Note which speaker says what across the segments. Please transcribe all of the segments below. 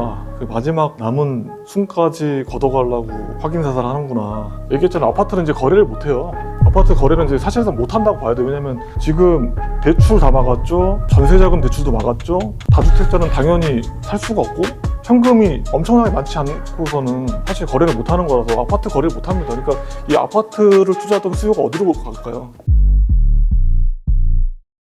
Speaker 1: 아, 그 마지막 남은 숨까지 걷어가려고 확인 사살 하는구나. 얘기했잖아. 아파트는 이제 거래를 못 해요. 아파트 거래는 이제 사실상 못 한다고 봐야 돼. 왜냐면 지금 대출 다 막았죠. 전세자금 대출도 막았죠. 다주택자는 당연히 살 수가 없고 현금이 엄청나게 많지 않고서는 사실 거래를 못 하는 거라서 아파트 거래를 못 합니다. 그러니까 이 아파트를 투자하던 수요가 어디로 갈까요?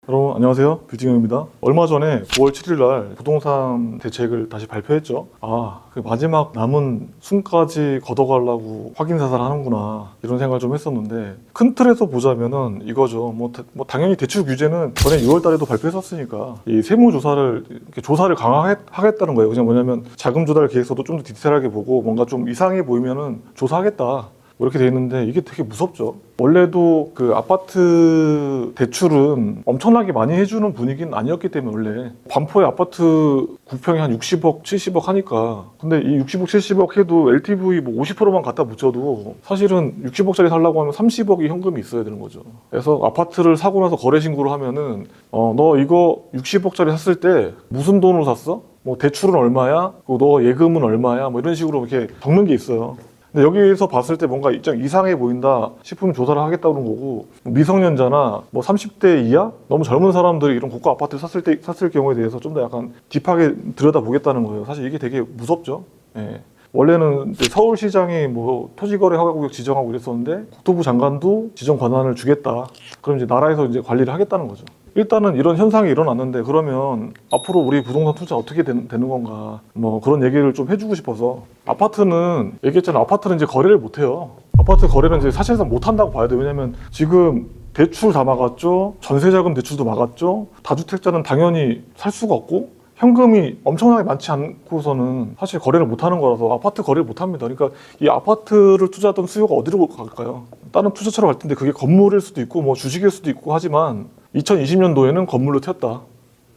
Speaker 1: 여러분 안녕하세요. 뷰팅형입니다. 얼마 전에 9월 7일 날 부동산 대책을 다시 발표했죠. 아 그 마지막 남은 숨까지 걷어가려고 확인 사살 하는구나 이런 생각을 좀 했었는데 큰 틀에서 보자면은 이거죠. 뭐, 다- 뭐 당연히 대출 규제는 전에 6월 달에도 발표했었으니까 이 세무조사를 조사를 강화하겠다는 거예요. 그냥 뭐냐면 자금 조달 계획서도 좀 더 디테일하게 보고 뭔가 좀 이상해 보이면은 조사하겠다. 뭐 이렇게 돼 있는데 이게 되게 무섭죠. 원래도 그 아파트 대출은 엄청나게 많이 해주는 분위기는 아니었기 때문에 원래 반포의 아파트 구평이 한 60억, 70억 하니까 근데 이 60억, 70억 해도 LTV 뭐 50%만 갖다 붙여도 사실은 60억짜리 살라고 하면 30억이 현금이 있어야 되는 거죠. 그래서 아파트를 사고 나서 거래 신고를 하면은 어 너 이거 60억짜리 샀을 때 무슨 돈으로 샀어? 뭐 대출은 얼마야? 그리고 너 예금은 얼마야? 뭐 이런 식으로 이렇게 적는 게 있어요. 근데 여기에서 봤을 때 뭔가 좀 이상해 보인다 싶으면 조사를 하겠다는 거고 미성년자나 뭐 30대 이하 너무 젊은 사람들이 이런 고가 아파트를 샀을 때 샀을 경우에 대해서 좀 더 약간 딥하게 들여다 보겠다는 거예요. 사실 이게 되게 무섭죠. 예. 원래는 서울시장이 뭐 토지거래 허가구역 지정하고 이랬었는데 국토부 장관도 지정 권한을 주겠다. 그럼 이제 나라에서 이제 관리를 하겠다는 거죠. 일단은 이런 현상이 일어났는데 그러면 앞으로 우리 부동산 투자 어떻게 된- 되는 건가? 뭐 그런 얘기를 좀 해주고 싶어서. 아파트는 얘기했잖아요. 아파트는 이제 거래를 못 해요. 아파트 거래는 이제 사실상 못 한다고 봐야 돼요. 왜냐면 지금 대출 다 막았죠? 전세자금 대출도 막았죠? 다주택자는 당연히 살 수가 없고 현금이 엄청나게 많지 않고서는 사실 거래를 못 하는 거라서 아파트 거래를 못 합니다. 그러니까 이 아파트를 투자하던 수요가 어디로 갈까요? 다른 투자처로 갈 텐데 그게 건물일 수도 있고 뭐 주식일 수도 있고 하지만 2020년도에는 건물로 튀었다.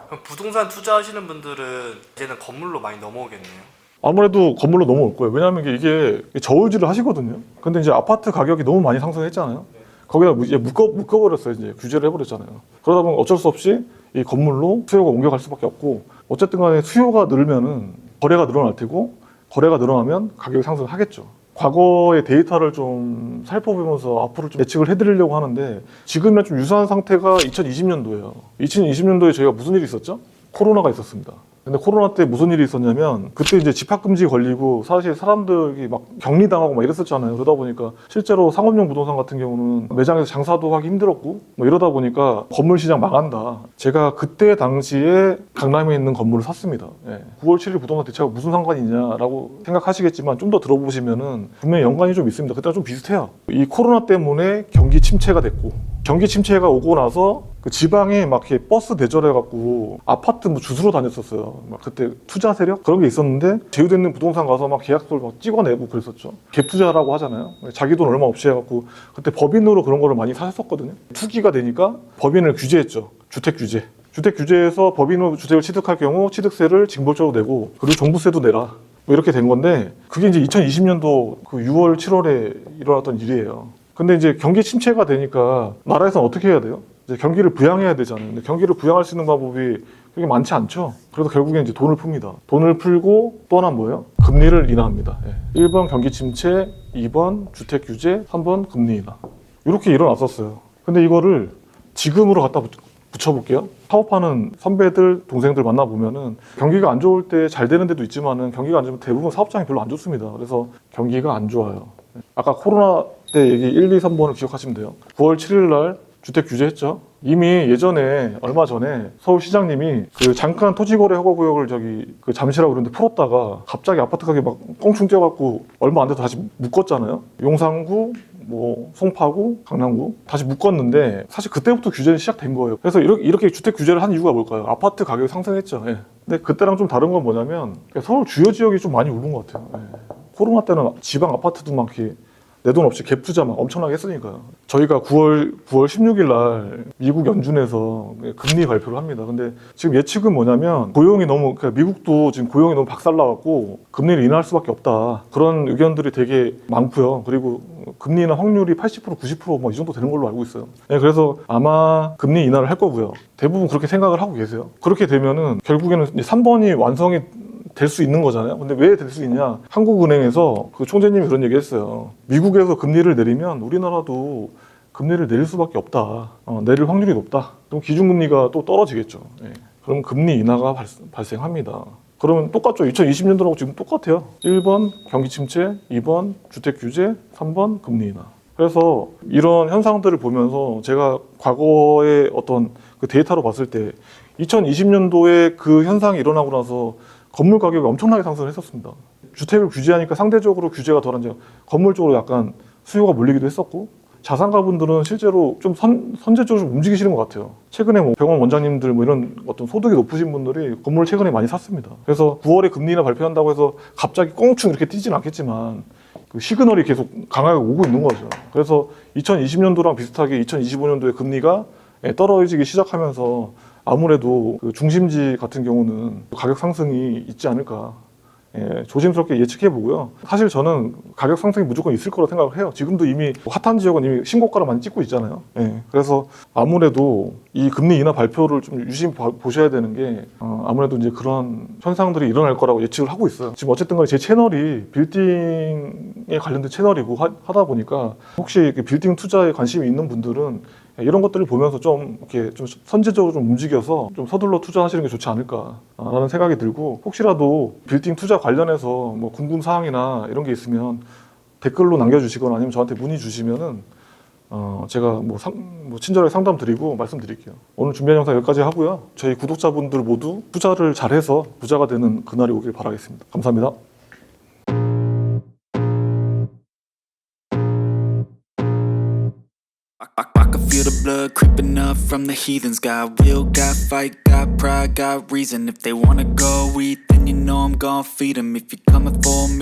Speaker 2: 그럼 부동산 투자하시는 분들은 이제는 건물로 많이 넘어오겠네요.
Speaker 1: 아무래도 건물로 넘어올 거예요. 왜냐하면 이게, 저울질을 하시거든요. 근데 이제 아파트 가격이 너무 많이 상승했잖아요. 거기다 이제 묶어, 묶어버렸어요. 이제 규제를 해버렸잖아요. 그러다 보면 어쩔 수 없이 이 건물로 수요가 옮겨갈 수밖에 없고 어쨌든 간에 수요가 늘면은 거래가 늘어날 테고 거래가 늘어나면 가격이 상승하겠죠. 과거의 데이터를 좀 살펴보면서 앞으로 좀 예측을 해드리려고 하는데 지금이랑 좀 유사한 상태가 2020년도예요. 2020년도에 저희가 무슨 일이 있었죠? 코로나가 있었습니다. 근데 코로나 때 무슨 일이 있었냐면 그때 이제 집합금지 걸리고 사실 사람들이 막 격리당하고 막 이랬었잖아요. 그러다 보니까 실제로 상업용 부동산 같은 경우는 매장에서 장사도 하기 힘들었고 뭐 이러다 보니까 건물 시장 망한다. 제가 그때 당시에 강남에 있는 건물을 샀습니다. 예. 9월 7일 부동산 대체가 무슨 상관이 있냐라고 생각하시겠지만 좀 더 들어보시면은 분명히 연관이 좀 있습니다. 그때랑 좀 비슷해요. 이 코로나 때문에 경기 침체가 됐고 경기 침체가 오고 나서 그 지방에 막 이렇게 버스 대절해갖고 아파트 뭐 주스로 다녔었어요. 막 그때 투자 세력 그런 게 있었는데 제휴되는 부동산 가서 막 계약서를 막 찍어내고 그랬었죠. 갭 투자라고 하잖아요. 자기 돈 얼마 없이 해갖고 그때 법인으로 그런 거를 많이 사셨었거든요. 투기가 되니까 법인을 규제했죠. 주택 규제. 주택 규제에서 법인으로 주택을 취득할 경우 취득세를 징벌적으로 내고 그리고 종부세도 내라. 뭐 이렇게 된 건데 그게 이제 2020년도 그 6월 7월에 일어났던 일이에요. 근데 이제 경기 침체가 되니까 나라에서는 어떻게 해야 돼요? 이제 경기를 부양해야 되잖아요. 근데 경기를 부양할 수 있는 방법이 그게 많지 않죠. 그래서 결국엔 이제 돈을 풉니다. 돈을 풀고 또 하나 뭐예요? 금리를 인하합니다. 예. 1번 경기 침체, 2번 주택 규제, 3번 금리 인하. 이렇게 일어났었어요. 근데 이거를 지금으로 갖다 붙- 붙여볼게요. 사업하는 선배들, 동생들 만나보면은 경기가 안 좋을 때 잘 되는 데도 있지만은 경기가 안 좋으면 대부분 사업장이 별로 안 좋습니다. 그래서 경기가 안 좋아요. 아까 코로나 때 얘기 1, 2, 3번을 기억하시면 돼요. 9월 7일 날 주택 규제했죠. 이미 예전에 얼마 전에 서울시장님이 그 잠깐 토지거래 허가구역을 저기 그 잠시라고 그러는데 풀었다가 갑자기 아파트 가격이 막 껑충 뛰어갖고 얼마 안 돼서 다시 묶었잖아요. 용산구, 뭐 송파구, 강남구 다시 묶었는데 사실 그때부터 규제는 시작된 거예요. 그래서 이렇게, 이렇게 주택 규제를 한 이유가 뭘까요? 아파트 가격이 상승했죠. 예. 근데 그때랑 좀 다른 건 뭐냐면 서울 주요 지역이 좀 많이 오른 것 같아요. 예. 코로나 때는 지방 아파트도 막 이렇게 내 돈 없이 갭 투자 막 엄청나게 했으니까요. 저희가 9월 9월 16일 날 미국 연준에서 금리 발표를 합니다. 근데 지금 예측은 뭐냐면 고용이 너무 그러니까 미국도 지금 고용이 너무 박살나갖고 금리를 인하할 수밖에 없다. 그런 의견들이 되게 많고요. 그리고 금리 인하 확률이 80% 90%뭐 이 정도 되는 걸로 알고 있어요. 네, 그래서 아마 금리 인하를 할 거고요. 대부분 그렇게 생각을 하고 계세요. 그렇게 되면은 결국에는 이제 3번이 완성이 될 수 있는 거잖아요. 근데 왜 될 수 있냐? 한국은행에서 그 총재님이 그런 얘기 했어요. 미국에서 금리를 내리면 우리나라도 금리를 내릴 수밖에 없다. 어, 내릴 확률이 높다. 그럼 기준금리가 또 떨어지겠죠. 예. 그럼 금리 인하가 발, 발생합니다. 그러면 똑같죠. 2020년도라고 지금 똑같아요. 1번 경기 침체, 2번 주택 규제, 3번 금리 인하. 그래서 이런 현상들을 보면서 제가 과거의 어떤 그 데이터로 봤을 때 2020년도에 그 현상이 일어나고 나서 건물 가격이 엄청나게 상승을 했었습니다. 주택을 규제하니까 상대적으로 규제가 덜한 지 건물 쪽으로 약간 수요가 몰리기도 했었고 자산가분들은 실제로 좀 선, 선제적으로 좀 움직이시는 것 같아요. 최근에 뭐 병원 원장님들 뭐 이런 어떤 소득이 높으신 분들이 건물을 최근에 많이 샀습니다. 그래서 9월에 금리나 발표한다고 해서 갑자기 꽁충 이렇게 뛰진 않겠지만 그 시그널이 계속 강하게 오고 있는 거죠. 그래서 2020년도랑 비슷하게 2025년도에 금리가 예, 떨어지기 시작하면서 아무래도 그 중심지 같은 경우는 가격 상승이 있지 않을까 예, 조심스럽게 예측해 보고요. 사실 저는 가격 상승이 무조건 있을 거라 생각을 해요. 지금도 이미 핫한 지역은 이미 신고가를 많이 찍고 있잖아요. 예, 그래서 아무래도 이 금리 인하 발표를 좀 유심히 봐- 보셔야 되는 게 어, 아무래도 이제 그런 현상들이 일어날 거라고 예측을 하고 있어요. 지금 어쨌든 간에 제 채널이 빌딩에 관련된 채널이고 하, 다 보니까 혹시 이렇게 빌딩 투자에 관심이 있는 분들은 이런 것들을 보면서 좀 이렇게 좀 선제적으로 좀 움직여서 좀 서둘러 투자하시는 게 좋지 않을까라는 생각이 들고 혹시라도 빌딩 투자 관련해서 뭐 궁금 사항이나 이런 게 있으면 댓글로 남겨주시거나 아니면 저한테 문의 주시면은 어 제가 뭐, 상, 뭐 친절하게 상담 드리고 말씀드릴게요. 오늘 준비한 영상 여기까지 하고요. 저희 구독자분들 모두 투자를 잘해서 부자가 되는 그날이 오길 바라겠습니다. 감사합니다.
Speaker 3: Feel the blood creeping up from the heathens. Got will, got fight, got pride, got reason. If they wanna go eat, then you know I'm gonna feed 'em. If you're coming for me,